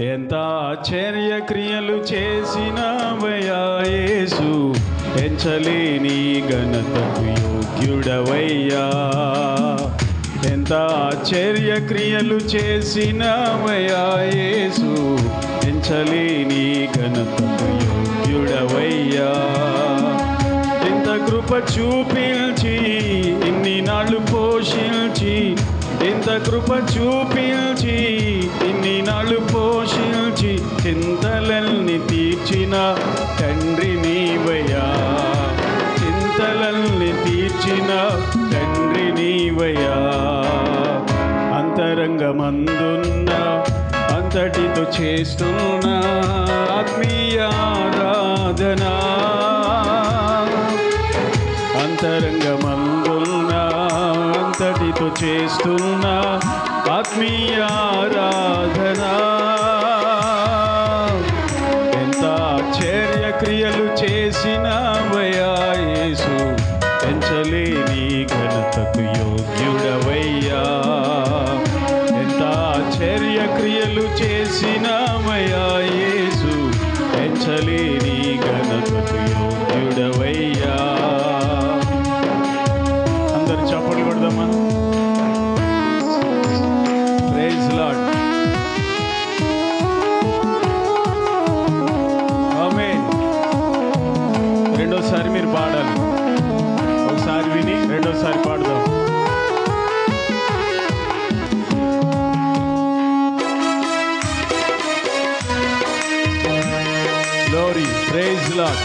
ఎంత ఆశ్చర్య క్రియలు చేసినవయా యేసు? ఎంచలేని ఘనతకు యోగ్యుడవయ్యా. ఎంత ఆశ్చర్య క్రియలు చేసినవయా యేసు? ఎంచలేని ఘనతకు యోగ్యుడవయ్యా. ఎంత కృప చూపించి ఇన్ని నాళ్ళు పోషించి ఎంత కృప చూపించి ఇన్ని నాళ్ళు పోషించి చింతలల్ని తీర్చిన తండ్రి నీవయ్యా. చింతలల్ని తీర్చిన తండ్రి నీవయ్యా. అంతరంగమందున్న అంతటితో చేస్తున్న ఆత్మీయారాధనా అంతరంగమందు అంతటితో చేస్తున్న ఆత్మీయారాధనా ఎంత ఆశ్చర్య క్రియలు చేసిన యేసు. పెంచలేని ఘనతకు యోగ్యుడవయ్యా. ఎంత ఆశ్చర్య క్రియలు చేసిన యేసు. పెంచలే ప్రైజ్ లాడ్ రెండోసారి మీరు పాడాలి. ఒకసారి విని రెండోసారి పాడదాం. గ్లోరీ ప్రైజ్ లాడ్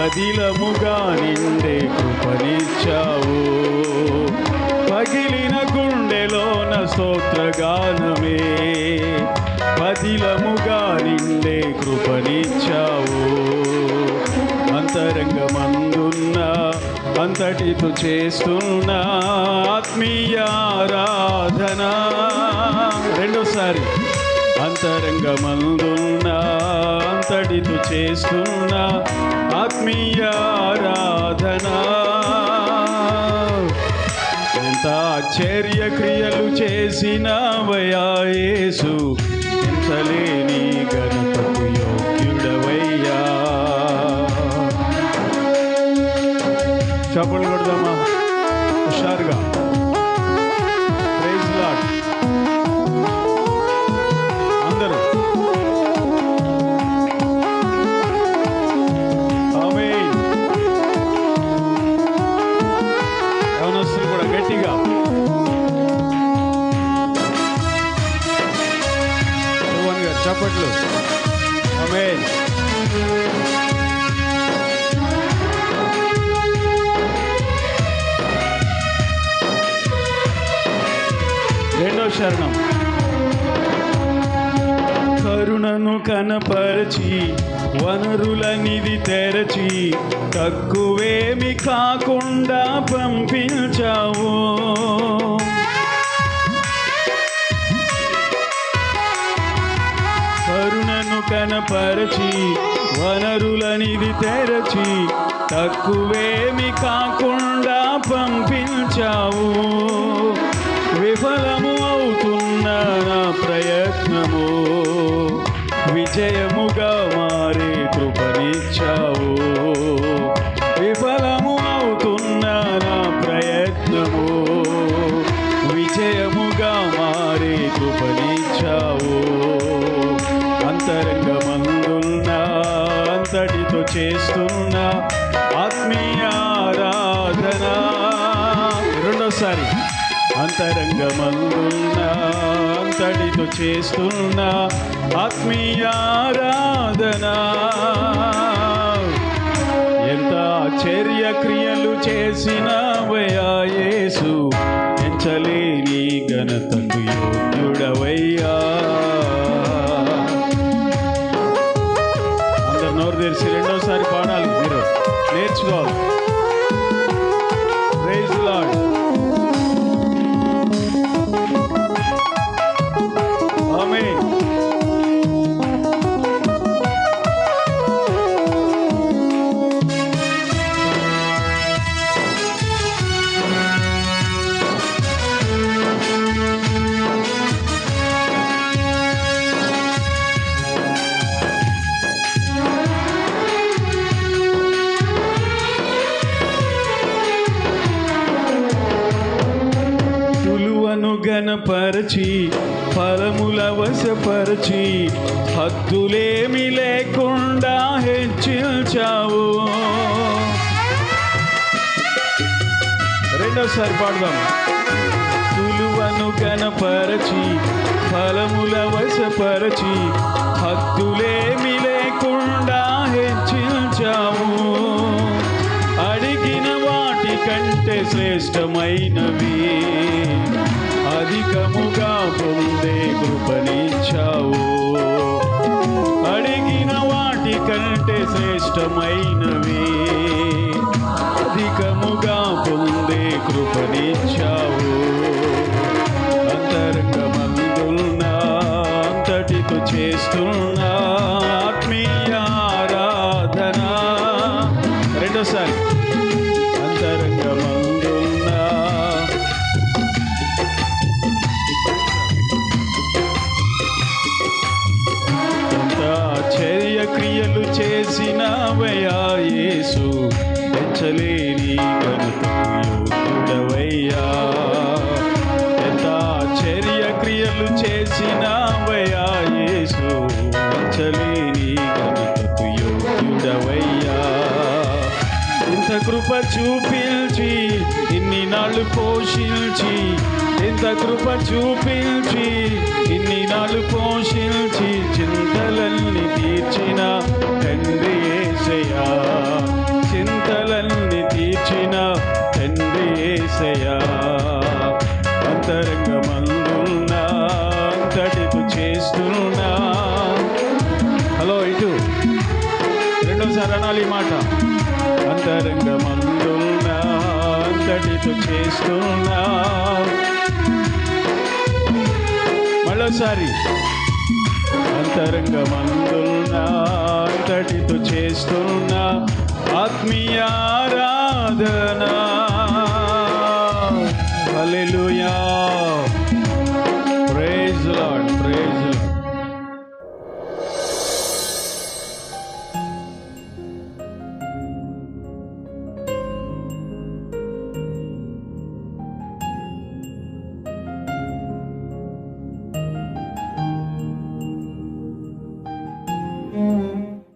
పదిలముగా నిండే కృపనిచ్చావు. పగిలిన గుండెలోన స్తోత్రగానమే. పదిలముగా నిండే కృపనిచ్చావు. అంతరంగమందున్న అంతటితో చేస్తున్న ఆత్మీయారాధన రెండోసారి. అంతరంగమందున్నా అంతటితో చేస్తున్న ఆత్మీయారాధన ఎంత ఆశ్చర్య క్రియలు చేసిన యేసు. ఎంతలేని గణపతి యోగ్యుడవయ్యా. చప్పలు కొడదామా? హుషారుగా. గట్టిగా. చప్పట్లు. ఆమేన్ రెండో శరణం. కరుణను కనపరచి వనరుల నిధి తెరచి తక్కువేమి కాకుండా పంపించావు. కరుణను కనపరచి వనరుల నిధి తెరచి తక్కువేమి కాకుండా పంపించావు. విఫలము అవుతున్న నా ప్రయత్నము. చేస్తున్న. ఆత్మీయ ఆరాధన. రెండోసారి. అంతరంగమందున్న. అంతటితో చేస్తున్న. ఆత్మీయ ఆరాధన. ఎంత ఆశ్చర్య క్రియలు చేసిన. తెరిచి రెండోసారి పాడాలి మీరు నేర్చుకోవాలి. ఘనపరచి ఫలముల వశపరచి హద్దులేమి లేకుండా హెచ్చించావు. రెండోసారి పాడదాం. తులువను ఘనపరచి ఫలముల వశపరచి హద్దులేమి లేకుండా హెచ్చించావు. అడిగిన వాటి కంటే శ్రేష్టమైనవి. అధికముగా పొందే కృపనిచ్చావు. అడిగిన వాటి కంటే శ్రేష్టమైనవి అధికముగా పొందే కృపనిచ్చావు. అంతరంగమందున్న అంతటితో చేస్తున్నా పెంచలేని ఘనతవయ్యా ఎంత చర్య క్రియలు చేసిన యేసు. పెంచలేని ఘనతకు యోగ్యుడవయ్యా ఇంత కృప చూపించి ఇన్ని నాళ్ళు పోషించి ఇంత కృప చూపించి రెండోసారి మాట. అంతరంగమందున్న అంతటితో చేస్తున్నా. మళ్ళోసారి అంతరంగమందున్న అంతటితో చేస్తున్నా. ఆత్మీయారాధనా